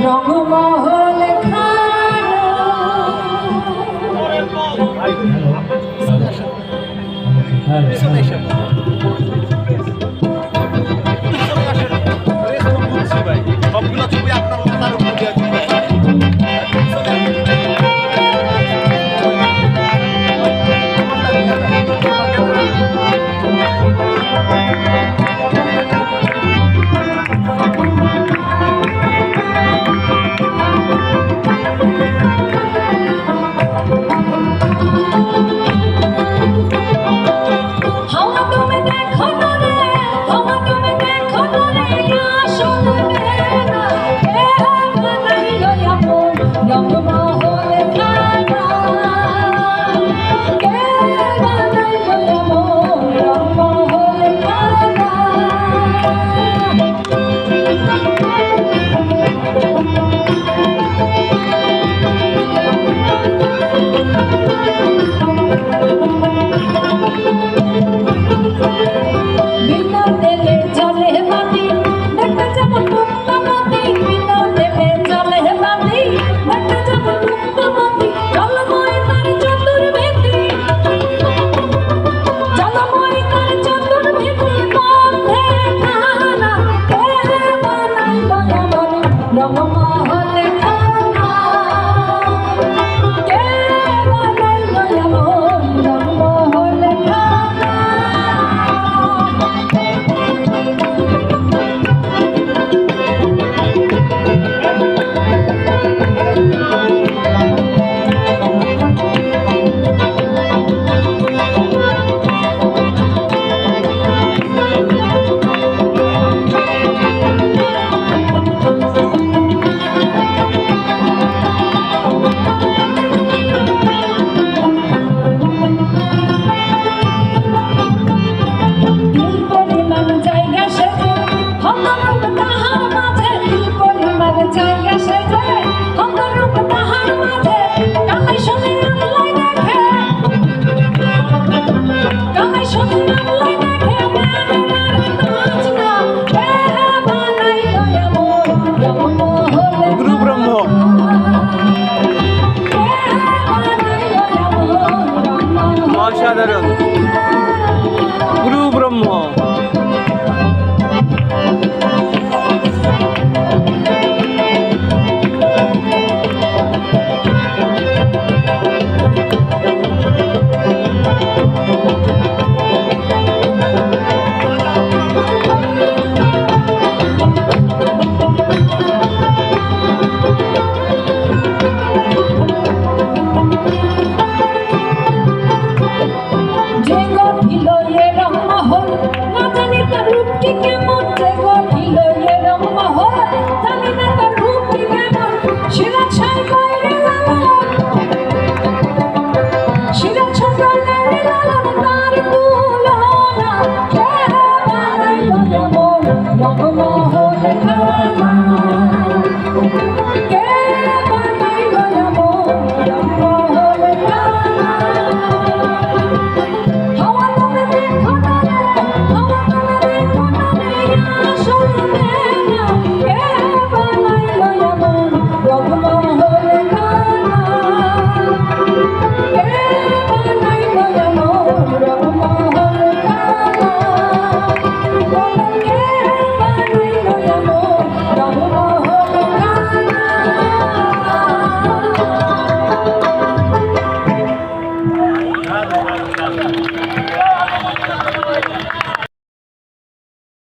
রঙমহল খানা। রঙমহল চাইয়া সেজে অঙ্গরূপ She looks like my little Oh,